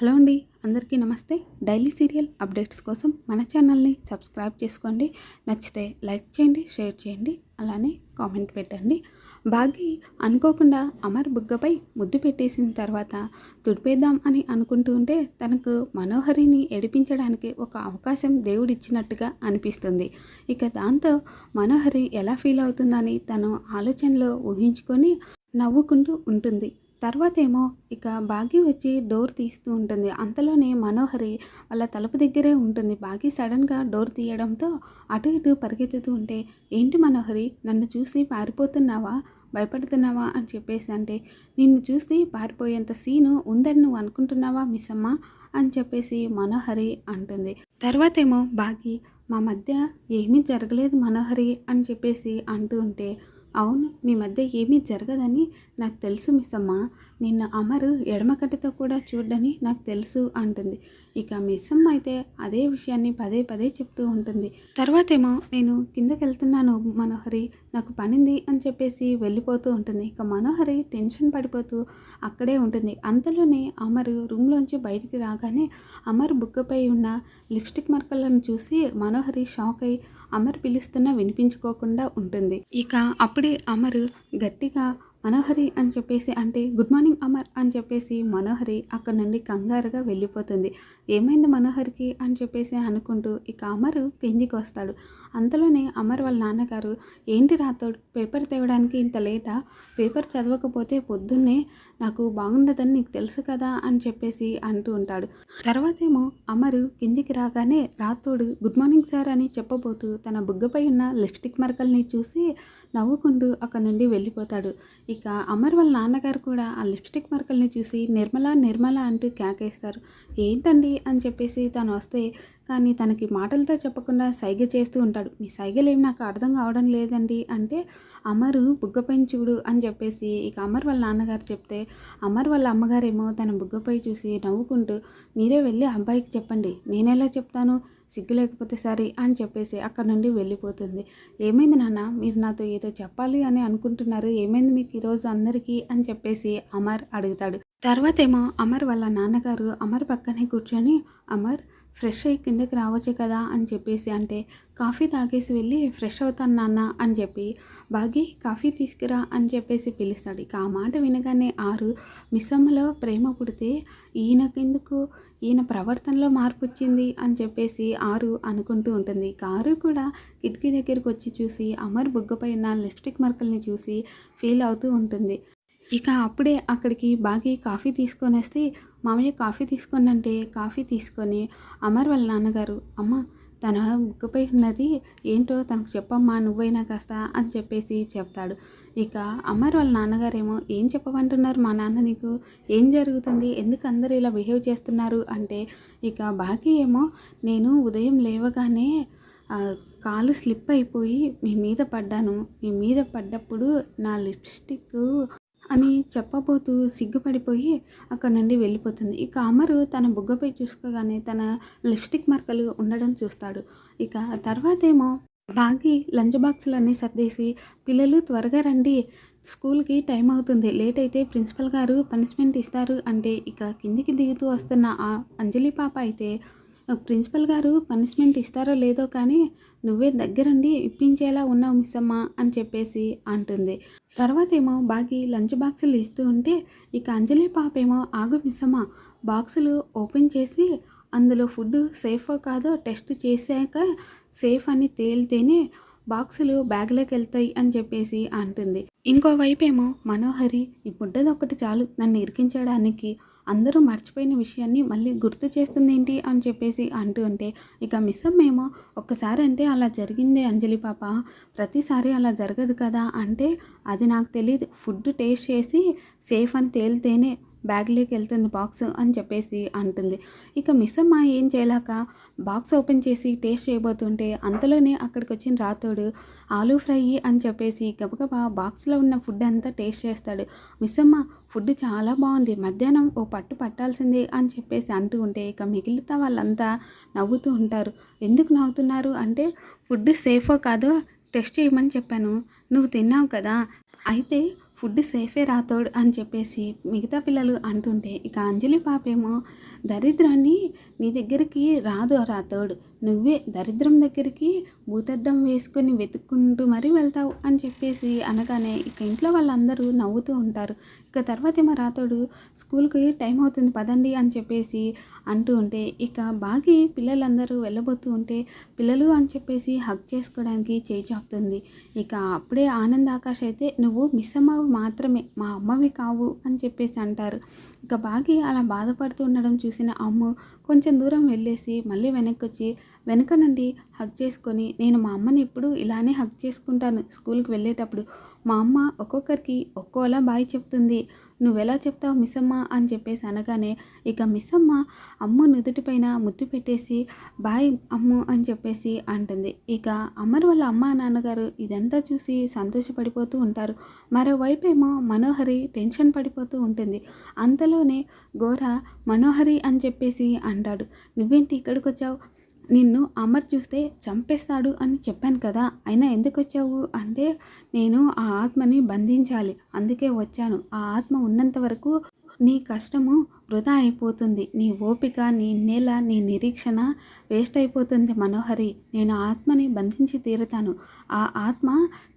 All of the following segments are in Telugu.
హలో అండి అందరికీ నమస్తే. డైలీ సీరియల్ అప్డేట్స్ కోసం మన ఛానల్ని సబ్స్క్రైబ్ చేసుకోండి. నచ్చితే లైక్ చేయండి షేర్ చేయండి అలానే కామెంట్ పెట్టండి. బాగి అనుకోకుండా అమర్ బుగ్గపై ముద్దు పెట్టేసిన తర్వాత తుడిపేద్దాం అని అనుకుంటూ ఉంటే తనకు మనోహరిని ఎడిపించడానికి ఒక అవకాశం దేవుడిచ్చినట్టుగా అనిపిస్తుంది. ఇక దాంతో మనోహరి ఎలా ఫీల్ అవుతుందని తను ఆలోచనలో ఊహించుకొని నవ్వుకుంటూ ఉంటుంది. తర్వాత ఏమో ఇక బాగి వచ్చి డోర్ తీస్తూ ఉంటుంది. అంతలోనే మనోహరి వాళ్ళ తలుపు దగ్గరే ఉంటుంది. బాగి సడన్గా డోర్ తీయడంతో అటు ఇటు పరిగెత్తుతూ ఉంటే ఏంటి మనోహరి నన్ను చూసి పారిపోతున్నావా? భయపడుతున్నావా? అని చెప్పేసి అంటే నిన్ను చూసి పారిపోయేంత సీను ఉందని నువ్వు అనుకుంటున్నావా మిస్ అమ్మ అని చెప్పేసి మనోహరి అంటుంది. తర్వాత ఏమో బాగి మా మధ్య ఏమీ జరగలేదు మనోహరి అని చెప్పేసి అంటూ ఉంటే అవును మీ మధ్య ఏమీ జరగదని నాకు తెలుసు మిస్ అమ్మ. నిన్న అమరు ఎడమకటితో కూడా చూడని నాకు తెలుసు అంటుంది. ఇక మిస్సమ్మ అయితే అదే విషయాన్ని పదే పదే చెప్తూ ఉంటుంది. తర్వాతేమో నేను కిందకి వెళ్తున్నాను మనోహరి నాకు పనింది అని చెప్పేసి వెళ్ళిపోతూ ఉంటుంది. ఇక మనోహరి టెన్షన్ పడిపోతూ అక్కడే ఉంటుంది. అంతలోనే అమరు రూమ్లోంచి బయటికి రాగానే అమర్ బుక్కపై ఉన్న లిప్స్టిక్ మరకలను చూసి మనోహరి షాక్ అయి అమర్ పిలుస్తున్నా వినిపించుకోకుండా ఉంటుంది. ఇక అప్పుడే అమరు గట్టిగా మనోహరి అని చెప్పేసి అంటే గుడ్ మార్నింగ్ అమర్ అని చెప్పేసి మనోహరి అక్కడ నుండి కంగారుగా వెళ్ళిపోతుంది. ఏమైంది మనోహరికి? అని చెప్పేసి అనుకుంటూ ఇక అమరు కిందికి వస్తాడు. అంతలోనే అమర్ వాళ్ళ నాన్నగారు ఏంటి రాతోడు పేపర్ తేవడానికి ఇంత లేటా? పేపర్ చదవకపోతే పొద్దున్నే నాకు బాగుండదని నీకు తెలుసు కదా? అని చెప్పేసి అంటూ ఉంటాడు. తర్వాతేమో అమరు కిందికి రాగానే రాతోడు గుడ్ మార్నింగ్ సార్ అని చెప్పబోతూ తన బుగ్గపై ఉన్న లిప్స్టిక్ మరకల్ని చూసి నవ్వుకుంటూ అక్కడ నుండి వెళ్ళిపోతాడు. ఇక అమర్ వాళ్ళ నాన్నగారు కూడా ఆ లిప్స్టిక్ మరకల్ని చూసి నిర్మల నిర్మల అంటూ కేకేస్తారు. ఏంటండి? అని చెప్పేసి తను వస్తే కానీ తనకి మాటలతో చెప్పకుండా సైగ చేస్తూ ఉంటాడు. మీ సైగలేమి నాకు అర్థం కావడం లేదండి అంటే అమరు బుగ్గపై చూడు అని చెప్పేసి ఇక అమర్ వాళ్ళ నాన్నగారు చెప్తే అమర్ వాళ్ళ అమ్మగారేమో తన బుగ్గపై చూసి నవ్వుకుంటూ మీరే వెళ్ళి అబ్బాయికి చెప్పండి. నేనెలా చెప్తాను? సిగ్గు లేకపోతే సరే అని చెప్పేసి అక్కడ నుండి వెళ్ళిపోతుంది. ఏమైంది నాన్న? మీరు నాతో ఏదో చెప్పాలి అని అనుకుంటున్నారు. ఏమైంది మీకు ఈరోజు అందరికీ? అని చెప్పేసి అమర్ అడుగుతాడు. తర్వాత ఏమో అమర్ వాళ్ళ నాన్నగారు అమర్ పక్కనే కూర్చొని అమర్ ఫ్రెష్ అయ్యి కిందకి రావచ్చు కదా అని చెప్పేసి అంటే కాఫీ తాగేసి వెళ్ళి ఫ్రెష్ అవుతాను నాన్న అని చెప్పి బాగి కాఫీ తీసుకురా అని చెప్పేసి పిలుస్తాడు. ఇక ఆ మాట వినగానే ఆరు మిస్సమ్మలో ప్రేమ పుడితే ఈయనకెందుకు? ఈయన ప్రవర్తనలో మార్పు వచ్చింది అని చెప్పేసి ఆరు అనుకుంటూ ఉంటుంది. కారు కూడా కిటికీ దగ్గరికి వచ్చి చూసి అమర్ బుగ్గపైన లిప్స్టిక్ మరకల్ని చూసి ఫీల్ అవుతూ ఉంటుంది. ఇక అప్పుడే అక్కడికి బాగి కాఫీ తీసుకొని వస్తే మామయ్య కాఫీ తీసుకొని అంటే కాఫీ తీసుకొని అమర్ వాళ్ళ నాన్నగారు అమ్మ తన బుక్కపై ఉన్నది ఏంటో తనకు చెప్పమ్మా నువ్వైనా కాస్త అని చెప్పేసి చెప్తాడు. ఇక అమర్ వాళ్ళ నాన్నగారేమో ఏం చెప్పమంటున్నారు మా నాన్న నీకు? ఏం జరుగుతుంది? ఎందుకు అందరు ఇలా బిహేవ్ చేస్తున్నారు? అంటే ఇక బాకీ ఏమో నేను ఉదయం లేవగానే కాలు స్లిప్ అయిపోయి మీ మీద పడ్డాను. మీ మీద పడ్డప్పుడు నా లిప్స్టిక్ అని చెప్పబోతూ సిగ్గుపడిపోయి అక్కడ నుండి వెళ్ళిపోతుంది. ఇక అమరు తన బుగ్గపై చూసుకోగానే తన లిప్స్టిక్ మార్కలు ఉండడం చూస్తాడు. ఇక తర్వాత ఏమో బాగి లంచ్ బాక్సులన్నీ సర్దేసి పిల్లలు త్వరగా రండి. స్కూల్కి టైం అవుతుంది. లేట్ అయితే ప్రిన్సిపల్ గారు పనిష్మెంట్ ఇస్తారు అంటే ఇక కిందికి దిగుతూ వస్తున్న ఆ అంజలి పాప అయితే ప్రిన్సిపల్ గారు పనిష్మెంట్ ఇస్తారో లేదో కానీ నువ్వే దగ్గరుండి ఇప్పించేలా ఉన్నావు మిస్ అమ్మ అని చెప్పేసి అంటుంది. తర్వాత ఏమో బాగి లంచ్ బాక్సులు ఇస్తూ ఉంటే ఇక అంజలి పాప ఏమో ఆగు మిస్ అమ్మ బాక్సులు ఓపెన్ చేసి అందులో ఫుడ్ సేఫో కాదో టెస్ట్ చేశాక సేఫ్ అని తేలితేనే బాక్సులు బ్యాగ్లోకి వెళ్తాయి అని చెప్పేసి అంటుంది. ఇంకోవైపు ఏమో మనోహరి ఈ బుడ్డది ఒకటి చాలు నన్ను ఇరికించడానికి అందరూ మర్చిపోయిన విషయాన్ని మళ్ళీ గుర్తు చేస్తుంది ఏంటి అని చెప్పేసి అంటూ ఉంటే ఇక మిస్ అమ్మేమో ఒక్కసారి అంటే అలా జరిగిందే అంజలి పాప. ప్రతిసారి అలా జరగదు కదా అంటే అది నాకు తెలియదు ఫుడ్ టేస్ట్ చేసి సేఫ్ అని తేలితేనే బ్యాగ్లోకి వెళ్తుంది బాక్స్ అని చెప్పేసి అంటుంది. ఇక మిస్ అమ్మ ఏం చేయలేక బాక్స్ ఓపెన్ చేసి టేస్ట్ చేయబోతుంటే అంతలోనే అక్కడికి వచ్చిన రాతోడు ఆలూ ఫ్రై అని చెప్పేసి గబగబా బాక్స్లో ఉన్న ఫుడ్ అంతా టేస్ట్ చేస్తాడు. మిస్ అమ్మ ఫుడ్ చాలా బాగుంది. మధ్యాహ్నం ఓ పట్టు పట్టాల్సిందే అని చెప్పేసి అంటూ ఉంటే ఇక మిగిలిత వాళ్ళంతా నవ్వుతూ ఉంటారు. ఎందుకు నవ్వుతున్నారు? అంటే ఫుడ్ సేఫో కాదో టెస్ట్ చేయమని చెప్పాను. నువ్వు తిన్నావు కదా. అయితే ఫుడ్ సేఫే రాతోడు అని చెప్పేసి మిగతా పిల్లలు అంటుంటే ఇక అంజలి పాపేమో దరిద్రాన్ని నీ దగ్గరికి రాదు రాతోడు. నువ్వే దరిద్రం దగ్గరికి భూతద్దం వేసుకొని వెతుక్కుంటూ మరీ వెళ్తావు అని చెప్పేసి అనగానే ఇక ఇంట్లో వాళ్ళందరూ నవ్వుతూ ఉంటారు. ఇక తర్వాత మా రాతోడు స్కూల్కి టైం అవుతుంది పదండి అని చెప్పేసి అంటూ ఉంటే ఇక బాగి పిల్లలందరూ వెళ్ళబోతూ ఉంటే పిల్లలు అని చెప్పేసి హక్ చేసుకోవడానికి చేయి చాపుతుంది. ఇక అప్పుడే ఆనంద్ ఆకాష్ అయితే నువ్వు మిస్ అమ్మవి మాత్రమే మా అమ్మవి కావు అని చెప్పేసి అంటారు. ఇక బాగి అలా బాధపడుతూ ఉండడం చూసిన అమ్ము కొంచెం దూరం వెళ్ళేసి మళ్ళీ వెనక్కి వచ్చి వెనుక నుండి హగ్ చేసుకొని నేను మా అమ్మని ఎప్పుడు ఇలానే హగ్ చేసుకుంటాను స్కూల్కి వెళ్ళేటప్పుడు. మా అమ్మ ఒక్కొక్కరికి ఒక్కోలా బాయ్ చెప్తుంది. నువ్వెలా చెప్తావు మిస్సమ్మ? అని చెప్పేసి అనగానే ఇక మిస్సమ్మ అమ్ము నుదుటిపైన ముద్దు పెట్టేసి బాయ్ అమ్ము అని చెప్పేసి అంటుంది. ఇక అమర్ వాళ్ళ అమ్మ నాన్నగారు ఇదంతా చూసి సంతోషపడిపోతూ ఉంటారు. మరోవైపు ఏమో మనోహరి టెన్షన్ పడిపోతూ ఉంటుంది. అంతలోనే ఘోర మనోహరి అని చెప్పేసి అంటాడు. నువ్వేంటి ఇక్కడికి వచ్చావు నిన్ను అమర్ చూస్తే చంపేస్తాడు అని చెప్పాను కదా అయినా ఎందుకు వచ్చావు? అంటే నేను ఆ ఆత్మని బంధించాలి అందుకే వచ్చాను. ఆ ఆత్మ ఉన్నంత వరకు నీ కష్టము వృధా అయిపోతుంది. నీ ఓపిక నీ నేల నీ నిరీక్షణ వేస్ట్ అయిపోతుంది మనోహరి. నేను ఆత్మని బంధించి తీరుతాను. ఆ ఆత్మ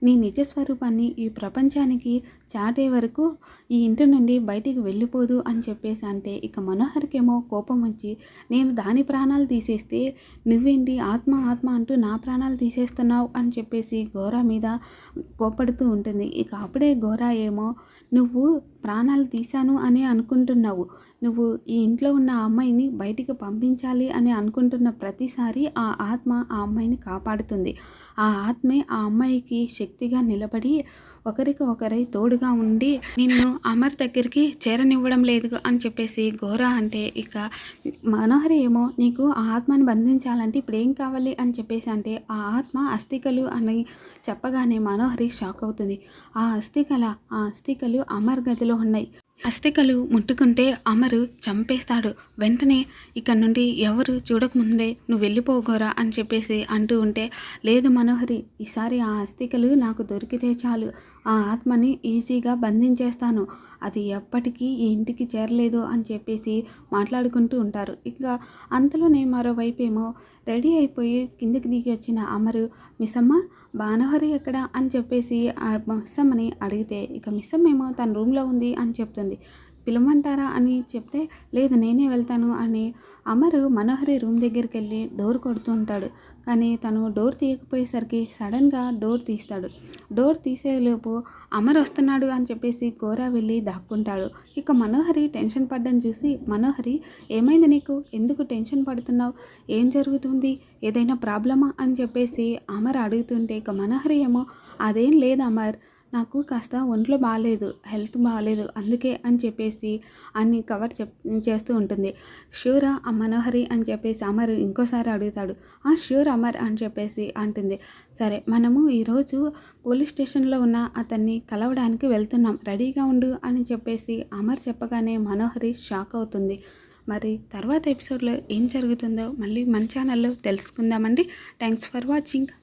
నీ నిజ స్వరూపాన్ని ఈ ప్రపంచానికి చాటే వరకు ఈ ఇంటి నుండి బయటికి వెళ్ళిపోదు అని చెప్పేసి అంటే ఇక మనోహర్కేమో కోపం వచ్చి నేను దాని ప్రాణాలు తీసేస్తే నువ్వేంటి ఆత్మ ఆత్మ అంటూ నా ప్రాణాలు తీసేస్తున్నావు అని చెప్పేసి ఘోర మీద కోపడుతూ ఉంటుంది. ఇక అప్పుడే ఘోర ఏమో నువ్వు ప్రాణాలు తీశాను అని అనుకుంటున్నావు. నువ్వు ఈ ఇంట్లో ఉన్న ఆ అమ్మాయిని బయటికి పంపించాలి అని అనుకుంటున్న ప్రతిసారి ఆ ఆత్మ ఆ అమ్మాయిని కాపాడుతుంది. ఆ ఆత్మే ఆ అమ్మాయికి శక్తిగా నిలబడి ఒకరికి ఒకరై తోడుగా ఉండి నిన్ను అమర్ దగ్గరికి చేరనివ్వడం లేదు అని చెప్పేసి ఘోర అంటే ఇక మనోహరి ఏమో నీకు ఆ ఆత్మని బంధించాలంటే ఇప్పుడు ఏం కావాలి అని చెప్పేసి అంటే ఆ ఆత్మ అస్థికలు అని చెప్పగానే మనోహరి షాక్ అవుతుంది. ఆ అస్థికల ఆ అస్థికలు అమర్ గదిలో ఉన్నాయి. అస్థికలు ముట్టుకుంటే అమరు చంపేస్తాడు. వెంటనే ఇక్కడ నుండి ఎవరు చూడకముందే నువ్వు వెళ్ళిపోగోరా అని చెప్పేసి అంటూ ఉంటే లేదు మనోహరి ఈసారి ఆ అస్థికలు నాకు దొరికితే చాలు. ఆ ఆత్మని ఈజీగా బంధించేస్తాను. అది ఎప్పటికీ ఈ ఇంటికి చేరలేదు అని చెప్పేసి మాట్లాడుకుంటూ ఉంటారు. ఇక అంతలోనే మరోవైపు ఏమో రెడీ అయిపోయి కిందకి దిగి వచ్చిన అమరు మిస్సమ్మ భానుహరి ఎక్కడ? అని చెప్పేసి ఆ మిస్సమ్మని అడిగితే ఇక మిస్సమ్మ ఏమో తన రూమ్లో ఉంది అని చెప్తుంది. పిలవమంటారా అని చెప్తే లేదు నేనే వెళ్తాను అని అమరు మనోహరి రూమ్ దగ్గరికి వెళ్ళి డోర్ కొడుతూ ఉంటాడు. కానీ తను డోర్ తీయకపోయేసరికి సడన్గా డోర్ తీస్తాడు. డోర్ తీసేలోపు అమర్ వస్తున్నాడు అని చెప్పేసి కోరా వెళ్ళి దాక్కుంటాడు. ఇక మనోహరి టెన్షన్ పడ్డం చూసి మనోహరి ఏమైంది నీకు? ఎందుకు టెన్షన్ పడుతున్నావు? ఏం జరుగుతుంది? ఏదైనా ప్రాబ్లమా? అని చెప్పేసి అమర్ అడుగుతుంటే ఇక మనోహరి ఏమో అదేం లేదు అమర్. నాకు కాస్త ఒంట్లో బాగాలేదు హెల్త్ బాగాలేదు అందుకే అని చెప్పేసి అన్ని కవర్ చెప్ చేస్తూ ఉంటుంది. ష్యూరా ఆ మనోహరి అని చెప్పేసి అమర్ ఇంకోసారి అడుగుతాడు. ఆ షూర్ అమర్ అని చెప్పేసి అంటుంది. సరే మనము ఈరోజు పోలీస్ స్టేషన్లో ఉన్న అతన్ని కలవడానికి వెళ్తున్నాం. రెడీగా ఉండు అని చెప్పేసి అమర్ చెప్పగానే మనోహరి షాక్ అవుతుంది. మరి తర్వాత ఎపిసోడ్లో ఏం జరుగుతుందో మళ్ళీ మన ఛానల్లో తెలుసుకుందామండి. Thanks for watching.